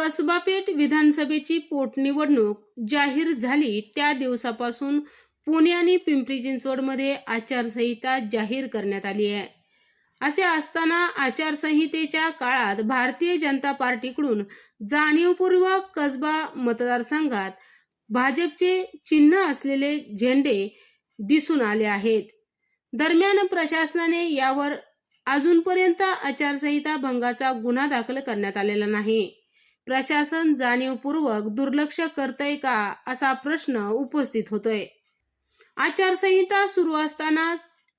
कसबापेठ विधानसभेची पोटनिवडणूक जाहीर झाली. त्या दिवसापासून पुणे आणि पिंपरी चिंचवडमध्ये आचारसंहिता जाहीर करण्यात आली आहे. असे असताना आचारसंहितेच्या काळात भारतीय जनता पार्टीकडून जाणीवपूर्वक कसबा मतदारसंघात भाजपचे चिन्ह असलेले झेंडे दिसून आले आहेत. दरम्यान प्रशासनाने यावर अजूनपर्यंत आचारसंहिता भंगाचा गुन्हा दाखल करण्यात आलेला नाही. प्रशासन जाणीवपूर्वक दुर्लक्ष करतय का असा प्रश्न उपस्थित होतोय. आचारसंहिता सुरू असताना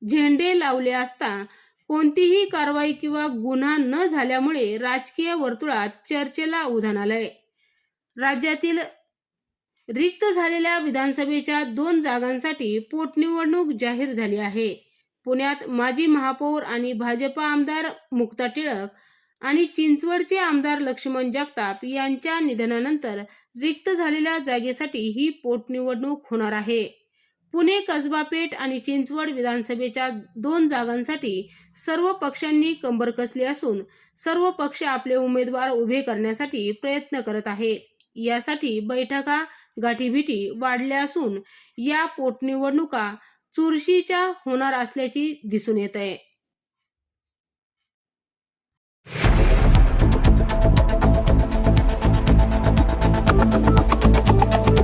झेंडे लावले असता कोणतीही कारवाई किंवा गुन्हा न झाल्यामुळे राजकीय वर्तुळात चर्चेला उधाण आलंय. राज्यातील रिक्त झालेल्या विधानसभेच्या दोन जागांसाठी पोटनिवडणूक जाहीर झाली आहे. पुण्यात माजी महापौर आणि भाजपा आमदार मुक्ता टिळक आणि चिंचवडचे आमदार लक्ष्मण जगताप यांच्या निधनानंतर रिक्त झालेल्या जागेसाठी ही पोटनिवडणूक होणार आहे. पुणे कसबा पेठ आणि चिंचवड विधानसभेच्या दोन जागांसाठी सर्व पक्षांनी कंबर कसली असून सर्व पक्ष आपले उमेदवार उभे करण्यासाठी प्रयत्न करत आहेत. यासाठी बैठका गाठीभिटी वाढल्या असून या पोटनिवडणुका चुरशीच्या होणार असल्याची दिसून येत आहे.